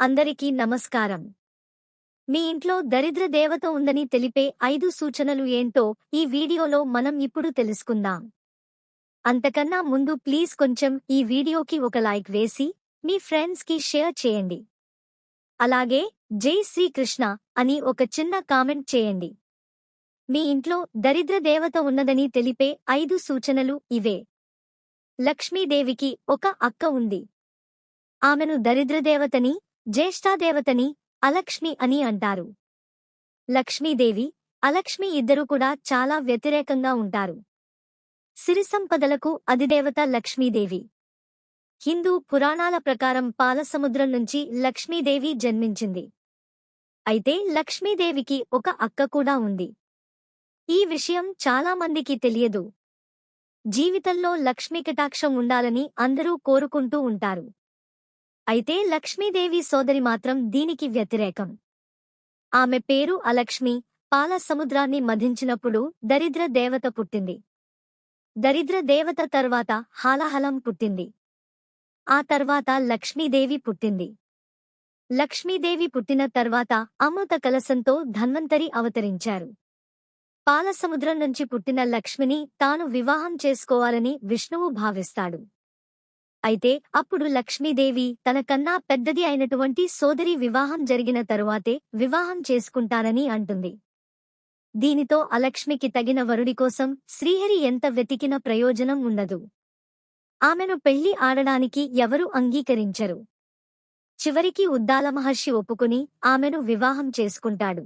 అందరికీ నమస్కారం. మీ ఇంట్లో దరిద్ర దేవత ఉందని తెలిపే ఐదు సూచనలు ఏంటో ఈ వీడియోలో మనం ఇప్పుడు తెలుసుకుందాం. అంతకన్నా ముందు ప్లీజ్ కొంచెం ఈ వీడియోకి ఒక లైక్ వేసి మీ ఫ్రెండ్స్కి షేర్ చేయండి. అలాగే జై శ్రీకృష్ణ అని ఒక చిన్న కామెంట్ చేయండి. మీ ఇంట్లో దరిద్ర దేవత ఉన్నదని తెలిపే ఐదు సూచనలు ఇవే. లక్ష్మీదేవికి ఒక అక్క ఉంది. ఆమెను దరిద్రదేవతని జ్యేష్ఠాదేవతని అలక్ష్మి అని అంటారు. లక్ష్మీదేవి అలక్ష్మి ఇద్దరూ కూడా చాలా వ్యతిరేకంగా ఉంటారు. సిరి సంపదలకు అధిదేవత లక్ష్మీదేవి. హిందూ పురాణాల ప్రకారం పాలసముద్రం నుంచి లక్ష్మీదేవి జన్మించింది. అయితే లక్ష్మీదేవికి ఒక అక్క కూడా ఉంది. ఈ విషయం చాలామందికి తెలియదు. జీవితంలో లక్ష్మీ కటాక్షం ఉండాలని అందరూ కోరుకుంటూ ఉంటారు. అయితే లక్ష్మీదేవి సోదరి మాత్రం దీనికి వ్యతిరేకం. ఆమె పేరు అలక్ష్మి పాల సముద్రాన్ని మధించినప్పుడు దరిద్ర దేవత పుట్టింది. దరిద్ర దేవత తర్వాత హాలహలం పుట్టింది. ఆ తర్వాత లక్ష్మీదేవి పుట్టింది. లక్ష్మీదేవి పుట్టిన తర్వాత అమృత కలసంతో ధన్వంతరి అవతరించారు. పాలసముద్రం నుంచి పుట్టిన లక్ష్మిని తాను వివాహం చేసుకోవాలని విష్ణువు భావిస్తాడు. అయితే అప్పుడు లక్ష్మీదేవి తన కన్నా పెద్దది అయినటువంటి సోదరి వివాహం జరిగిన తరువాతే వివాహం చేసుకుంటానని అంటుంది. దీనితో అలక్ష్మికి తగిన వరుడి కోసం శ్రీహరి ఎంత వెతికిన ప్రయోజనం ఉండదు. ఆమెను పెళ్ళి ఆడడానికి ఎవరు అంగీకరించరు. చివరికి ఉద్దాల మహర్షి ఒప్పుకుని ఆమెను వివాహం చేసుకుంటాడు.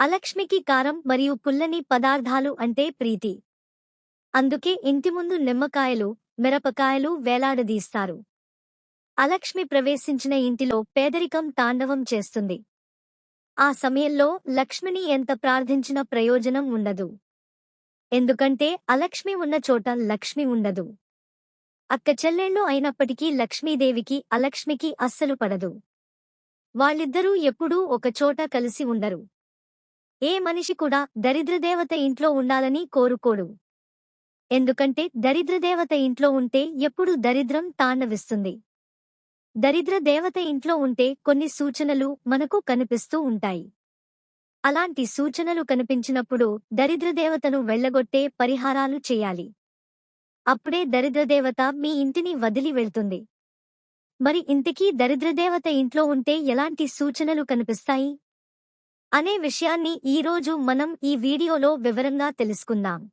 అలక్ష్మికి కారం మరియు పుల్లని పదార్థాలు అంటే ప్రీతి. అందుకే ఇంటి ముందు నిమ్మకాయలు మిరపకాయలు వేలాడదీస్తారు. అలక్ష్మి ప్రవేశించిన ఇంటిలో పేదరికం తాండవం చేస్తుంది. ఆ సమయంలో లక్ష్మిని ఎంత ప్రార్థించిన ప్రయోజనం ఉండదు. ఎందుకంటే అలక్ష్మి ఉన్న చోట లక్ష్మి ఉండదు. అక్క చెల్లెళ్ళు అయినప్పటికీ లక్ష్మీదేవికి అలక్ష్మికి అస్సలు పడదు. వాళ్ళిద్దరూ ఎప్పుడూ ఒకచోట కలిసి ఉండరు. ఏ మనిషి కూడా దరిద్రదేవత ఇంట్లో ఉండాలని కోరుకోడు. ఎందుకంటే దరిద్రదేవత ఇంట్లో ఉంటే ఎప్పుడు దరిద్రం తాండవిస్తుంది. దరిద్ర దేవత ఇంట్లో ఉంటే కొన్ని సూచనలు మనకు కనిపిస్తూ ఉంటాయి. అలాంటి సూచనలు కనిపించినప్పుడు దరిద్రదేవతను వెళ్ళగొట్టే పరిహారాలు చేయాలి. అప్పుడే దరిద్రదేవత మీ ఇంటిని వదిలి వెళ్తుంది. మరి ఇంటికి దరిద్రదేవత ఇంట్లో ఉంటే ఎలాంటి సూచనలు కనిపిస్తాయి? అనే విషయాన్ని ఈరోజు మనం ఈ వీడియోలో వివరంగా తెలుసుకుందాం.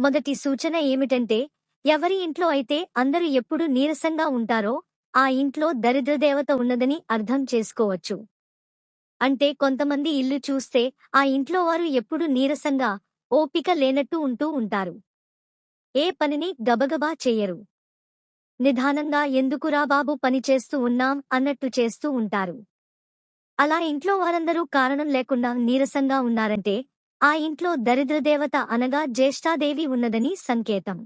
మొదటి సూచన ఏమిటంటే ఎవరి ఇంట్లో అయితే అందరూ ఎప్పుడు నీరసంగా ఉంటారో ఆ ఇంట్లో దరిద్రదేవత ఉన్నదని అర్థం చేసుకోవచ్చు. అంటే కొంతమంది ఇల్లు చూస్తే ఆ ఇంట్లో వారు ఎప్పుడు నీరసంగా ఓపిక లేనట్టు ఉంటూ ఉంటారు. ఏ పనిని గబగబా చెయ్యరు నిదానంగా ఎందుకురా బాబు పనిచేస్తూ ఉన్నాం అన్నట్టు చేస్తూ ఉంటారు. అలా ఇంట్లో వారందరూ కారణం లేకుండా నీరసంగా ఉన్నారంటే ఆ ఇంట్లో దరిద్రదేవత అనగా జ్యేష్ఠాదేవి ఉన్నదని సంకేతం.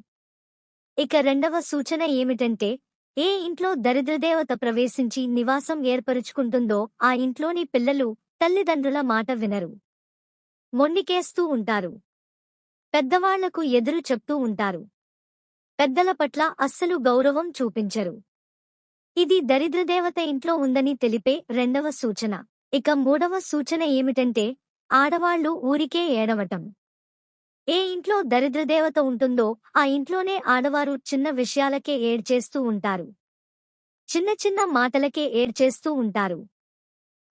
ఇక రెండవ సూచన ఏమిటంటే ఏ ఇంట్లో దరిద్రదేవత ప్రవేశించి నివాసం ఏర్పరుచుకుంటుందో ఆ ఇంట్లోని పిల్లలు తల్లిదండ్రుల మాట వినరు. మొండికేస్తూ ఉంటారు. పెద్దవాళ్ళకు ఎదురు చెప్తూ ఉంటారు. పెద్దల పట్ల అస్సలు గౌరవం చూపించరు. ఇది దరిద్రదేవత ఇంట్లో ఉందని తెలిపే రెండవ సూచన. ఇక మూడవ సూచన ఏమిటంటే ఆడవాళ్ళు ఊరికే ఏడవటం. ఏ ఇంట్లో దరిద్రదేవత ఉంటుందో ఆ ఇంట్లోనే ఆడవారు చిన్న విషయాలకే ఏడ్చేస్తూ ఉంటారు. చిన్న చిన్న మాటలకే ఏడ్చేస్తూ ఉంటారు.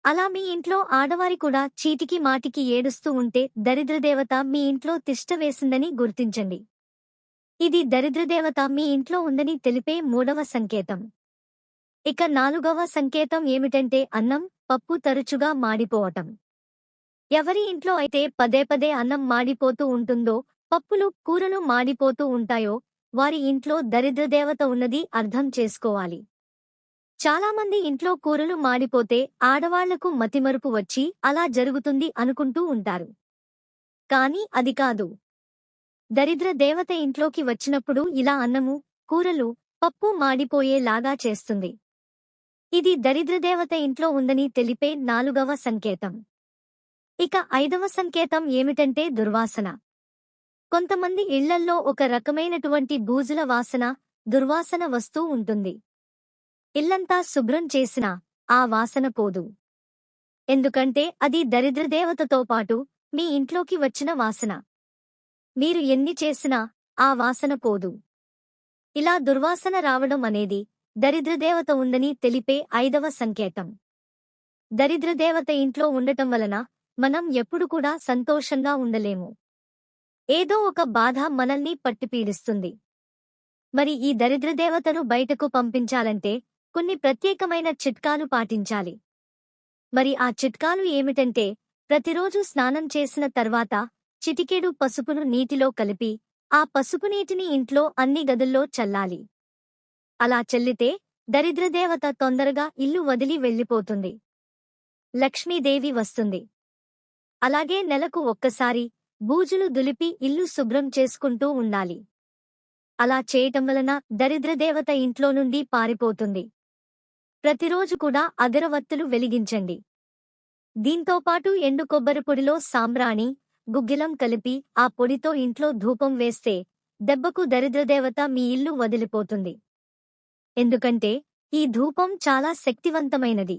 అలా మీ ఇంట్లో ఆడవారి కూడా చీటికి మాటికి ఏడుస్తూ ఉంటే దరిద్రదేవత మీ ఇంట్లో తిష్ట వేసిందని గుర్తించండి. ఇది దరిద్రదేవత మీ ఇంట్లో ఉందని తెలిపే మూడవ సంకేతం. ఇక నాలుగవ సంకేతం ఏమిటంటే అన్నం పప్పు తరచుగా మాడిపోవటం. ఎవరి ఇంట్లో అయితే పదే పదే అన్నం మాడిపోతూ ఉంటుందో పప్పులు కూరలు మాడిపోతూ ఉంటాయో వారి ఇంట్లో దరిద్రదేవత ఉన్నది అర్థం చేసుకోవాలి. చాలామంది ఇంట్లో కూరలు మాడిపోతే ఆడవాళ్ళకు మతిమరుపు వచ్చి అలా జరుగుతుంది అనుకుంటూ ఉంటారు. కాని అది కాదు. దరిద్ర దేవత ఇంట్లోకి వచ్చినప్పుడు ఇలా అన్నము కూరలు పప్పు మాడిపోయేలాగా చేస్తుంది. ఇది దరిద్రదేవత ఇంట్లో ఉందని తెలిపే నాలుగవ సంకేతం. ఇక ఐదవ సంకేతం ఏమిటంటే దుర్వాసన. కొంతమంది ఇళ్ళల్లో ఒక రకమైనటువంటి బూజుల వాసన దుర్వాసన వస్తూ ఉంటుంది. ఇల్లంతా శుభ్రం చేసినా ఆ వాసన పోదు. ఎందుకంటే అది దరిద్రదేవతతో పాటు మీ ఇంట్లోకి వచ్చిన వాసన. మీరు ఎన్ని చేసినా ఆ వాసన పోదు. ఇలా దుర్వాసన రావడం అనేది దరిద్రదేవత ఉందని తెలిపే ఐదవ సంకేతం. దరిద్రదేవత ఇంట్లో ఉండటం వలన మనం ఎప్పుడు కూడా సంతోషంగా ఉండలేము. ఏదో ఒక బాధ మనల్ని పట్టిపీడిస్తుంది. మరి ఈ దరిద్రదేవతను బయటకు పంపించాలంటే కొన్ని ప్రత్యేకమైన చిట్కాలు పాటించాలి. మరి ఆ చిట్కాలు ఏమిటంటే ప్రతిరోజు స్నానం చేసిన తర్వాత చిటికెడు పసుపును నీటిలో కలిపి ఆ పసుపు నీటిని ఇంట్లో అన్ని గదుల్లో చల్లాలి. అలా చెల్లితే దరిద్రదేవత తొందరగా ఇల్లు వదిలి వెళ్ళిపోతుంది. లక్ష్మీదేవి వస్తుంది. అలాగే నెలకు ఒక్కసారి బూజులు దులిపి ఇల్లు శుభ్రం చేసుకుంటూ ఉండాలి. అలా చేయటం వలన దరిద్రదేవత ఇంట్లో నుండి పారిపోతుంది. ప్రతిరోజు కూడా అగరవత్తులు వెలిగించండి. దీంతోపాటు ఎండు కొబ్బరి పొడిలో సాంబ్రాణి గుగ్గిలం కలిపి ఆ పొడితో ఇంట్లో ధూపం వేస్తే దెబ్బకు దరిద్రదేవత మీ ఇల్లు వదిలిపోతుంది. ఎందుకంటే ఈ ధూపం చాలా శక్తివంతమైనది.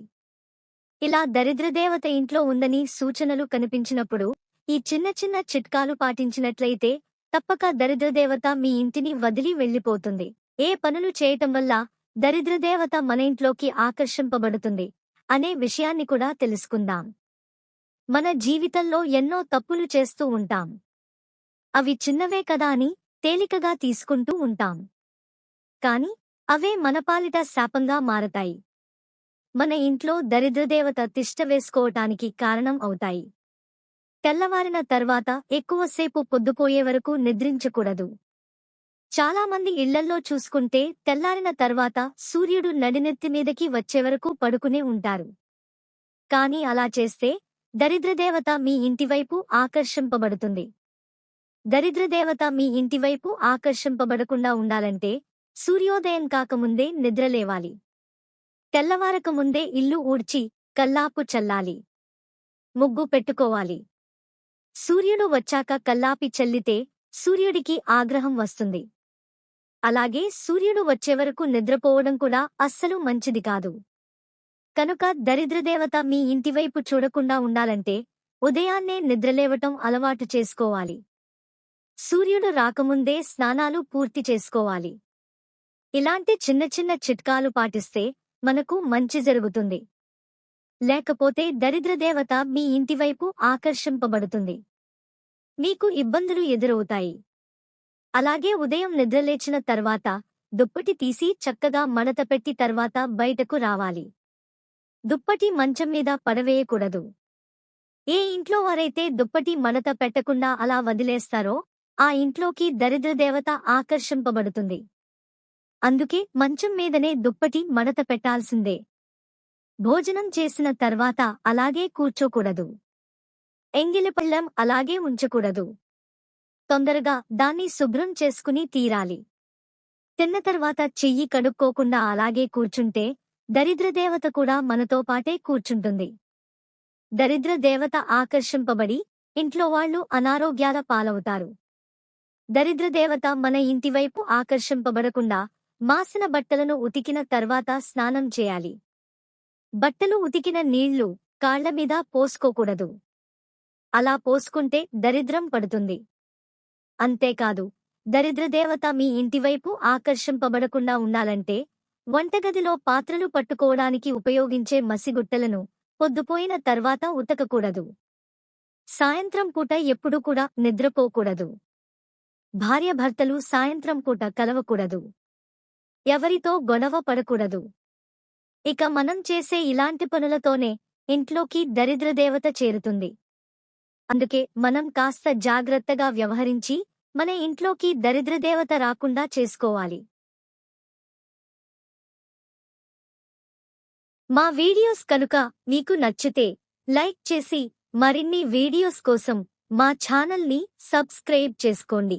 ఇలా దరిద్రదేవత ఇంట్లో ఉందని సూచనలు కనిపించినప్పుడు ఈ చిన్న చిన్న చిట్కాలు పాటించినట్లయితే తప్పక దరిద్రదేవత మీ ఇంటిని వదిలి వెళ్ళిపోతుంది. ఏ పనులు చేయటం వల్ల దరిద్రదేవత మన ఇంట్లోకి ఆకర్షింపబడుతుంది అనే విషయాన్ని కూడా తెలుసుకుందాం. మన జీవితంలో ఎన్నో తప్పులు చేస్తూ ఉంటాం. అవి చిన్నవే కదా అని తేలికగా తీసుకుంటూ ఉంటాం. కాని అవే మనపాలిట శాపంగా మారతాయి. మన ఇంట్లో దరిద్రదేవత తిష్ట వేసుకోవటానికి కారణం అవుతాయి. తెల్లవారిన తర్వాత ఎక్కువసేపు పొద్దుపోయే వరకు నిద్రించకూడదు. చాలామంది ఇళ్ళల్లో చూసుకుంటే తెల్లారిన తర్వాత సూర్యుడు నడినెత్తి మీదకి వచ్చేవరకు పడుకునే ఉంటారు. కాని అలా చేస్తే దరిద్రదేవత మీ ఇంటివైపు ఆకర్షింపబడుతుంది. దరిద్రదేవత మీ ఇంటివైపు ఆకర్షింపబడకుండా ఉండాలంటే సూర్యోదయం కాకముందే నిద్రలేవాలి. తెల్లవారకముందే ఇల్లు ఊడ్చి కల్లాపు చల్లాలి. ముగ్గు పెట్టుకోవాలి. సూర్యుడు వచ్చాక కల్లాపి చల్లితే సూర్యుడికి ఆగ్రహం వస్తుంది. అలాగే సూర్యుడు వచ్చేవరకు నిద్రపోవడం కూడా అస్సలు మంచిది కాదు. కనుక దరిద్రదేవత మీ ఇంటివైపు చూడకుండా ఉండాలంటే ఉదయాన్నే నిద్రలేవటం అలవాటు చేసుకోవాలి. సూర్యుడు రాకముందే స్నానాలు పూర్తి చేసుకోవాలి. ఇలాంటి చిన్న చిన్న చిట్కాలు పాటిస్తే మనకు మంచి జరుగుతుంది. లేకపోతే దరిద్రదేవత మీ ఇంటివైపు ఆకర్షింపబడుతుంది. మీకు ఇబ్బందులు ఎదురవుతాయి. అలాగే ఉదయం నిద్రలేచిన తర్వాత దుప్పటి తీసి చక్కగా మడత పెట్టి తర్వాత బయటకు రావాలి. దుప్పటి మంచం మీద పడవేయకూడదు. ఏ ఇంట్లో వారైతే దుప్పటి మడత పెట్టకుండా అలా వదిలేస్తారో ఆ ఇంట్లోకి దరిద్రదేవత ఆకర్షింపబడుతుంది. అందుకే మంచం మీదనే దుప్పటి మడత పెట్టాల్సిందే. భోజనం చేసిన తర్వాత అలాగే కూర్చోకూడదు. ఎంగిలిపళ్ళం అలాగే ఉంచకూడదు. తొందరగా దాన్ని శుభ్రం చేసుకుని తీరాలి. తిన్న తర్వాత చెయ్యి కడుక్కోకుండా అలాగే కూర్చుంటే దరిద్రదేవత కూడా మనతో పాటే కూర్చుంటుంది. దరిద్రదేవత ఆకర్షింపబడి ఇంట్లో వాళ్ళు అనారోగ్యాల పాలవుతారు. దరిద్రదేవత మన ఇంటివైపు ఆకర్షింపబడకుండా మాసిన బట్టలను ఉతికిన తర్వాత స్నానం చేయాలి. బట్టలు ఉతికిన నీళ్ళు కాళ్ళమీద పోసుకోకూడదు. అలా పోసుకుంటే దరిద్రం పడుతుంది. అంతేకాదు దరిద్రదేవత మీ ఇంటివైపు ఆకర్షింపబడకుండా ఉండాలంటే వంటగదిలో పాత్రలు పట్టుకోవడానికి ఉపయోగించే మసిగుట్టలను పొద్దుపోయిన తర్వాత ఉతకకూడదు. సాయంత్రం పూట ఎప్పుడూ కూడా నిద్రపోకూడదు. భార్యభర్తలు సాయంత్రం పూట కలవకూడదు. ఎవరితో గొడవ పడకూడదు. ఇక మనం చేసే ఇలాంటి పనులతోనే ఇంట్లోకి దరిద్రదేవత చేరుతుంది. అందుకే మనం కాస్త జాగ్రత్తగా వ్యవహరించి మన ఇంట్లోకి దరిద్రదేవత రాకుండా చేసుకోవాలి. మా వీడియోస్ కనుక మీకు నచ్చితే లైక్ చేసి మరిన్ని వీడియోస్ కోసం మా ఛానల్ని సబ్స్క్రైబ్ చేసుకోండి.